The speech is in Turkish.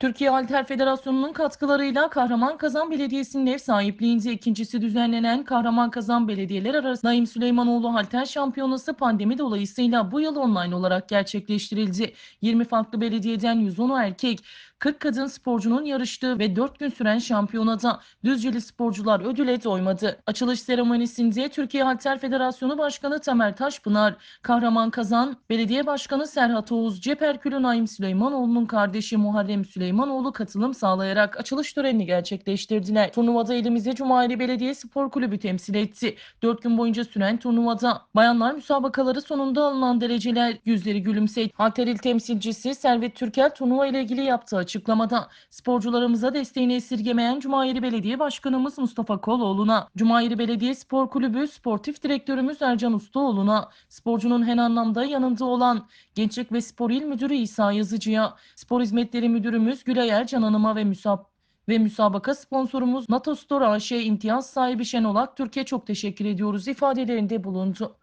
Türkiye Halter Federasyonu'nun katkılarıyla Kahraman Kazan Belediyesi'nin ev sahipliğince ikincisi düzenlenen Kahraman Kazan Belediyeler Arası Naim Süleymanoğlu Halter Şampiyonası pandemi dolayısıyla bu yıl online olarak gerçekleştirildi. 20 farklı belediyeden 110'u erkek, 40 kadın sporcunun yarıştığı ve 4 gün süren şampiyonada Düzceli sporcular ödüle doymadı. Açılış seremonisinde Türkiye Halter Federasyonu Başkanı Tamer Taşpınar, Kahraman Kazan Belediye Başkanı Serhat Oğuz, Ceperkülü Naim Süleymanoğlu'nun kardeşi Muharrem Süleymanoğlu katılım sağlayarak açılış törenini gerçekleştirdiler. Turnuvada ilimizi Cumhuriyet Belediye Spor Kulübü temsil etti. 4 gün boyunca süren turnuvada bayanlar müsabakaları sonunda alınan dereceler yüzleri gülümseydi. Halter İl temsilcisi Servet Türkel turnuva ile ilgili yaptığı açıklamada sporcularımıza desteğini esirgemeyen Cumhuriyet Belediye Başkanımız Mustafa Koloğlu'na, Cumhuriyet Belediye Spor Kulübü Sportif Direktörümüz Ercan Ustaoğlu'na, sporcunun her anlamda yanında olan Gençlik ve Spor İl Müdürü İsa Yazıcı'ya, Spor Hizmetleri Müdürümüz Gülay Ercan Hanım'a ve müsab ve müsabaka sponsorumuz NATO Store AŞ imtiyaz sahibi Şenol Aktürk'e çok teşekkür ediyoruz ifadelerinde bulundu.